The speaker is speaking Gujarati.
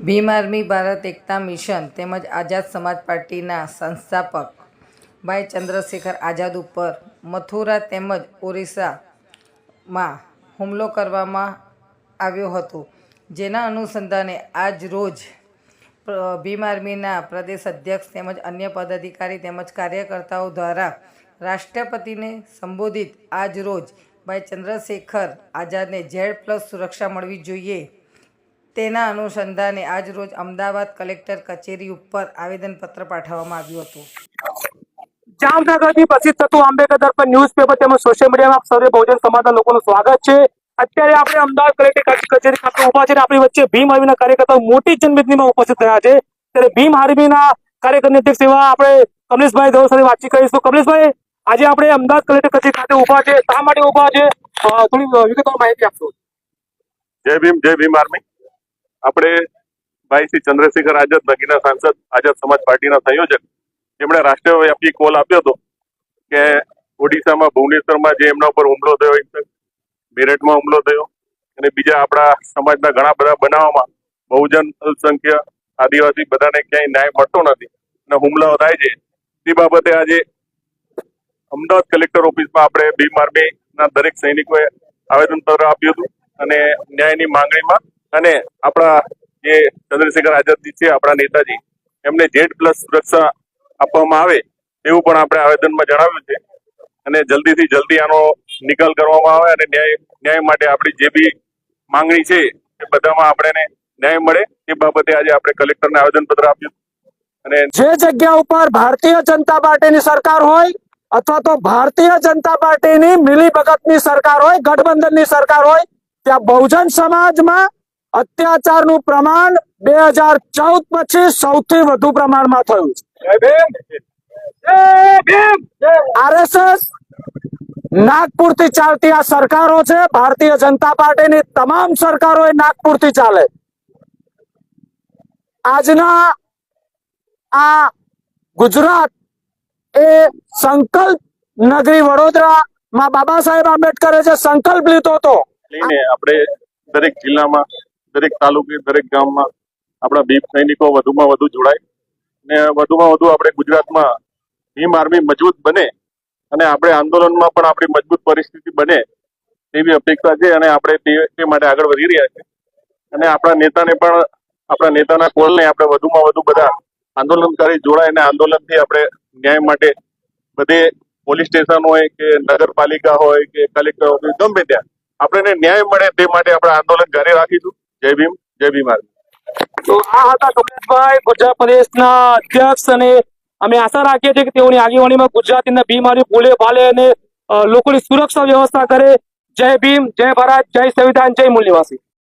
ભીમ આર્મી ભારત એકતા મિશન તેમજ આઝાદ સમાજ પાર્ટીના સંસ્થાપક ભાઈ ચંદ્રશેખર આઝાદ ઉપર મથુરા તેમજ ઓરિસ્સામાં હુમલો કરવામાં આવ્યો હતો, જેના અનુસંધાને આજ રોજ ભીમ આર્મીના પ્રદેશ અધ્યક્ષ તેમજ અન્ય પદાધિકારી તેમજ કાર્યકર્તાઓ દ્વારા રાષ્ટ્રપતિને સંબોધિત આજ રોજ ભાઈ ચંદ્રશેખર આઝાદને ઝેડ પ્લસ સુરક્ષા મળવી જોઈએ. તેના અનુસંધાને આજરોજ અમદાવાદ કલેક્ટર કચેરી ઉપર આવેદનપત્ર પાઠવવામાં આવ્યું હતું. જામનગરથી પ્રસિદ્ધ થતું આંબેડકર પર ન્યૂઝપેપર તેમજ સોશિયલ મીડિયામાં આપ સર્વે બહુજન સમાજના લોકોનું સ્વાગત છે. અત્યારે આપણે અમદાવાદ કલેક્ટર કચે- કચેરી ખાતે ઊભા છે આપણી વચ્ચે ભીમ આર્મીના કાર્યકર્તાઓ મોટી જનમેદનીમાં ઉપસ્થિત થયા છે. ત્યારે ભીમ આર્મીના કાર્યકરની અધ્યક્ષ એવા આપણે કમલેશભાઈ દવે સાથે વાતચીત કરીશું. કમલેશભાઈ આજે આપણે અમદાવાદ કલેક્ટર કચેરી ખાતે ઊભા છે. શા માટે ઊભા છે? થોડી વિગતવાર માહિતી આપશો? જય ભીમ જય ભીમ આર્મી. આપણે ભાઈ શ્રી ચંદ્રશેખર આઝાદ નગીના સાંસદ, આઝાદ સમાજ પાર્ટીના સંયોજક, જેમણે રાષ્ટ્રવ્યાપી કોલ આપ્યો હતો કે ઓડિશામાં ભુવનેશ્વરમાં જે એમના ઉપર હુમલો થયો મેરઠમાં હુમલો થયો અને બીજા આપણા સમાજના ઘણા બધા બનાવોમાં બહુજન અલ્પસંખ્ય આદિવાસી બધાને ક્યાંય ન્યાય મળતો નથી અને હુમલાઓ થાય છે. તે બાબતે આજે અમદાવાદ કલેક્ટર ઓફિસમાં આપણે ભીમ આર્મીના દરેક સૈનિકોએ આવેદનપત્ર આપ્યું હતું અને ન્યાયની માંગણીમાં અને આપણા જે ચંદ્રશેખર આઝાદજી છે, આપણા નેતાજી, એમને જેડ પ્લસ સુરક્ષા આપવામાં આવે એવું પણ આપણે આવેદનમાં જણાવ્યું છે. અને જલ્દીથી જલ્દી આનો નિકાલ કરવામાં આવે અને ન્યાય ન્યાય માટે આપણી જે બી માંગણી છે, એ બધામાં આપણે ન્યાય મળે એ બાબતે આજે આપણે કલેક્ટરને આવેદનપત્ર આપ્યું. અને જે જગ્યા ઉપર ભારતીય જનતા પાર્ટીની સરકાર હોય અથવા તો ભારતીય જનતા પાર્ટીની મિલી ભગતની સરકાર હોય ગઠબંધનની સરકાર હોય ત્યાં બહુજન સમાજમાં અત્યાચારનું પ્રમાણ બે હજાર ચૌદ પછી સૌથી વધુ પ્રમાણમાં થયું છે. આરએસએસ નાગપુરથી ચાલતી આ સરકારો છે. ભારતીય જનતા પાર્ટીની તમામ સરકારો એ નાગપુરથી ચાલે. આજના આ ગુજરાત એ સંકલ્પ નગરી વડોદરામાં બાબા સાહેબ આંબેડકરે જે સંકલ્પ લીધો હતો. આપણે દરેક જિલ્લામાં, દરેક તાલુકે, દરેક ગામમાં આપણા ભીમ સૈનિકો વધુમાં વધુ જોડાય ને વધુમાં વધુ આપણે ગુજરાતમાં ભીમ આર્મી મજબૂત બને અને આપણે આંદોલનમાં પણ આપણી મજબૂત પરિસ્થિતિ બને તેવી અપેક્ષા છે અને આપણે તે માટે આગળ વધી રહ્યા છે. અને આપણા નેતાને પણ, આપણા નેતાના કોલને આપણે વધુમાં વધુ બધા આંદોલનકારી જોડાય અને આંદોલનથી આપણે ન્યાય માટે બધે પોલીસ સ્ટેશન હોય કે નગરપાલિકા હોય કે કલેક્ટર ઓફિસ ગમે ત્યાં. આપણે ન્યાય મળે તે માટે આપણે આંદોલન જારી રાખીશું. જય ભીમ જય ભીમ તો આ હતા કમલેશભાઈ, ગુજરાત પ્રદેશના અધ્યક્ષ અને અમે આશા રાખીએ છીએ કે તેઓની આગેવાનીમાં ગુજરાતીના બીમારી ભૂલે ભાલે અને લોકોની સુરક્ષા વ્યવસ્થા કરે. જય ભીમ, જય ભારત, જય સંવિધાન, જય મૂલ્યવાસી